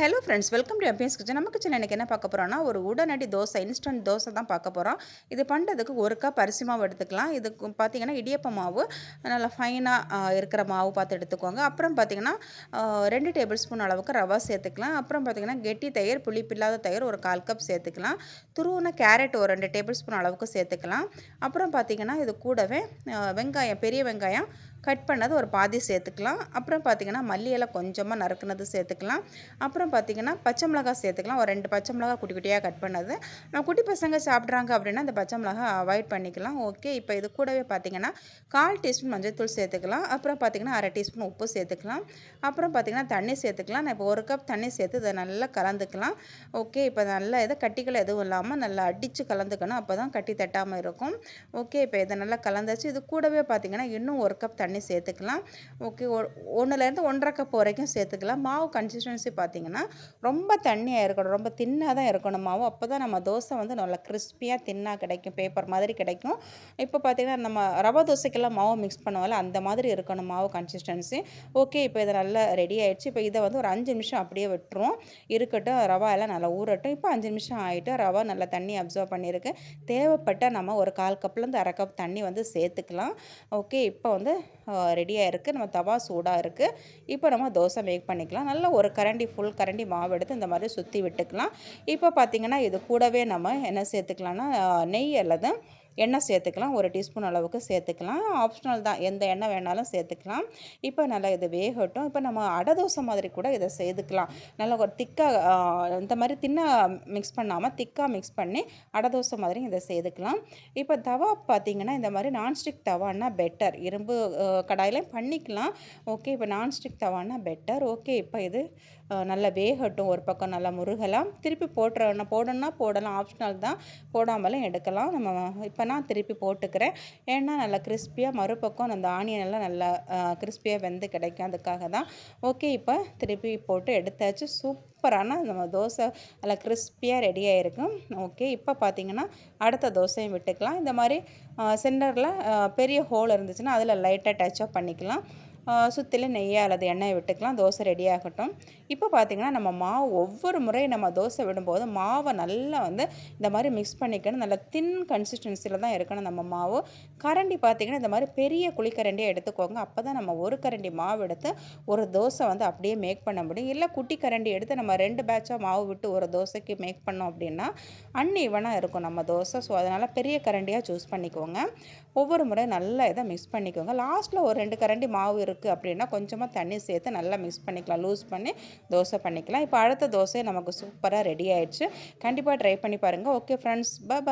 Hello friends welcome to MBS kitchen நம்ம kitchen எனக்கு என்ன பார்க்க போகிறோம்னா ஒரு உடனடி தோசை இன்ஸ்டன்ட் தோசை தான் பார்க்க போகிறோம் இது பண்ணுறதுக்கு ஒரு கப் அரிசி மாவு எடுத்துக்கலாம். இதுக்கு பார்த்தீங்கன்னா இடியப்ப மாவு நல்லா ஃபைனாக இருக்கிற மாவு பார்த்து எடுத்துக்கோங்க. அப்புறம் பார்த்திங்கன்னா ரெண்டு டேபிள் ஸ்பூன் அளவுக்கு ரவா சேர்த்துக்கலாம். அப்புறம் பார்த்தீங்கன்னா கெட்டி தயிர் புளிப்பில்லாத தயிர் ஒரு கால் கப் சேர்த்துக்கலாம். துருவுன கேரட் ஒரு ரெண்டு டேபிள் ஸ்பூன் அளவுக்கு சேர்த்துக்கலாம். அப்புறம் பார்த்திங்கன்னா இது கூடவே வெங்காயம் பெரிய வெங்காயம் கட் பண்ணது ஒரு பாதி சேர்த்துக்கலாம். அப்புறம் பார்த்திங்கன்னா மல்லி இலை கொஞ்சமாக நறுக்குனது சேர்த்துக்கலாம். அப்புறம் பார்த்திங்கன்னா பச்சை மிளகா சேர்த்துக்கலாம். ஒரு ரெண்டு பச்சை மிளகா குட்டி குட்டியாக கட் பண்ணது. குட்டி பசங்க சாப்பிட்றாங்க அப்படின்னா அந்த பச்சை மிளகா அவாய்ட் பண்ணிக்கலாம். ஓகே இப்போ இது கூடவே பார்த்திங்கன்னா கால் டீஸ்பூன் மஞ்சள் தூள் சேர்த்துக்கலாம். அப்புறம் பார்த்திங்கன்னா அரை டீஸ்பூன் உப்பு சேர்த்துக்கலாம். அப்புறம் பார்த்திங்கன்னா தண்ணி சேர்த்துக்கலாம். நான் இப்போ ஒரு கப் தண்ணி சேர்த்து இதை நல்லா கலந்துக்கலாம். ஓகே இப்போ நல்லா இதை கட்டிகள் எதுவும் இல்லாமல் நல்லா அடித்து கலந்துக்கணும். அப்போ தான் கட்டி தட்டாமல் இருக்கும். ஓகே இப்போ இதை நல்லா கலந்தாச்சு. இது கூடவே பார்த்திங்கன்னா இன்னும் ஒரு கப் தண்ணி தண்ணி சேர்த்துக்கலாம். ஓகே ஒன்றுலேருந்து ஒன்றரை கப் வரைக்கும் சேர்த்துக்கலாம். மாவு கன்சிஸ்டன்சி பார்த்திங்கன்னா ரொம்ப தண்ணியாக இருக்கணும். ரொம்ப தின்னாக தான் இருக்கணும் மாவு. அப்போ தான் நம்ம தோசை வந்து நல்லா கிறிஸ்பியாக தின்னாக கிடைக்கும். பேப்பர் மாதிரி கிடைக்கும். இப்போ பார்த்திங்கன்னா நம்ம ரவா தோசைக்கெல்லாம் மாவு மிக்ஸ் பண்ணுவோம்ல அந்த மாதிரி இருக்கணும் மாவு கன்சிஸ்டன்சி ஓகே இப்போ இதை நல்லா ரெடி ஆகிடுச்சு இப்போ இதை வந்து ஒரு அஞ்சு நிமிஷம் அப்படியே விட்டுருவோம். இருக்கட்டும் ரவா எல்லாம் நல்லா ஊறட்டும். இப்போ அஞ்சு நிமிஷம் ஆகிட்டு ரவா நல்லா தண்ணி அப்சர்வ் பண்ணியிருக்கு. தேவைப்பட்டால் நம்ம ஒரு கால் கப்லேருந்து அரை கப் தண்ணி வந்து சேர்த்துக்கலாம். ஓகே இப்போ வந்து ரெடியாக இருக்குது நம்ம தவா சூடாக இருக்குது இப்போ நம்ம தோசை மேக் பண்ணிக்கலாம். நல்ல ஒரு கரண்டி ஃபுல் கரண்டி மாவு எடுத்து இந்த மாதிரி சுற்றி விட்டுக்கலாம். இப்போ பார்த்திங்கன்னா இது கூடவே நம்ம என்ன சேர்த்துக்கலாம்னா நெய் அல்லது எண்ணெய் சேர்த்துக்கலாம் ஒரு டீஸ்பூன் அளவுக்கு சேர்த்துக்கலாம். ஆப்ஷனல் தான் எந்த எண்ணெய் வேணாலும் சேர்த்துக்கலாம். இப்போ நல்லா இது வேகட்டும். இப்போ நம்ம அடை தோசை மாதிரி கூட இதை சேர்த்துக்கலாம். நல்லா ஒரு திக்காக இந்த மாதிரி தின்னாக மிக்ஸ் பண்ணாமல் திக்காக மிக்ஸ் பண்ணி அடை தோசை மாதிரி இதை சேர்த்துக்கலாம். இப்போ தவா பார்த்திங்கன்னா இந்த மாதிரி நான்ஸ்டிக் தவான்னா பெட்டர் இரும்பு கடாயிலையும் பண்ணிக்கலாம். ஓகே இப்போ நான்ஸ்டிக் தவான்னா பெட்டர் ஓகே இப்போ இது நல்லா வேகட்டும். ஒரு பக்கம் நல்லா முருகலாம். திருப்பி போட்டுற போடணும்னா போடலாம். ஆப்ஷனல் தான். போடாமலும் எடுக்கலாம். நம்ம இப்போ நான் திருப்பி போட்டுக்கிறேன். ஏன்னா நல்லா கிறிஸ்பியாக மறுபக்கம் அந்த ஆனியன் எல்லாம் நல்லா கிறிஸ்பியாக வெந்து கிடைக்கும். அதுக்காக தான். ஓகே இப்போ திருப்பி போட்டு எடுத்தாச்சு. சூப்பரான நம்ம தோசை நல்லா கிறிஸ்பியாக ரெடி ஆகிருக்கும் ஓகே இப்போ பார்த்தீங்கன்னா அடுத்த தோசையும் விட்டுக்கலாம். இந்த மாதிரி சென்டரில் பெரிய ஹோல் இருந்துச்சுன்னா அதில் லைட்டாக டச் அப் பண்ணிக்கலாம். சுற்றிலும் நெய்யை அல்லது எண்ணெயை விட்டுக்கலாம். தோசை ரெடி ஆகட்டும். இப்போ பார்த்திங்கன்னா நம்ம மாவு ஒவ்வொரு முறையும் நம்ம தோசை விடும்போது மாவை நல்லா வந்து இந்த மாதிரி மிக்ஸ் பண்ணிக்கணும். நல்லா தின் கன்சிஸ்டன்சியில் தான் இருக்கணும் நம்ம மாவு. கரண்டி பார்த்திங்கன்னா இந்த மாதிரி பெரிய குழிக்கரண்டியை எடுத்துக்கோங்க. அப்போ தான் நம்ம ஒரு கரண்டி மாவு எடுத்து ஒரு தோசை வந்து அப்படியே மேக் பண்ண முடியும். இல்லை குட்டி கரண்டி எடுத்து நம்ம ரெண்டு பேட்சாக மாவு விட்டு ஒரு தோசைக்கு மேக் பண்ணோம் அப்படின்னா அன்இவனாக இருக்கும் நம்ம தோசை. ஸோ அதனால் பெரிய கரண்டியாக சூஸ் பண்ணிக்கோங்க. ஒவ்வொரு முறையும் நல்லா இதை மிக்ஸ் பண்ணிக்கோங்க. லாஸ்ட்டில் ஒரு ரெண்டு கரண்டி மாவு இருக்குது அப்படின்னா கொஞ்சமாக தண்ணி சேர்த்து நல்லா மிக்ஸ் பண்ணிக்கலாம். லூஸ் பண்ணி தோசை பண்ணிக்கலாம். இப்போ அடுத்த தோசை நமக்கு சூப்பராக ரெடி ஆயிடுச்சு. கண்டிப்பாக ட்ரை பண்ணி பாருங்கள் ஓகே ஃப்ரெண்ட்ஸ் பாய்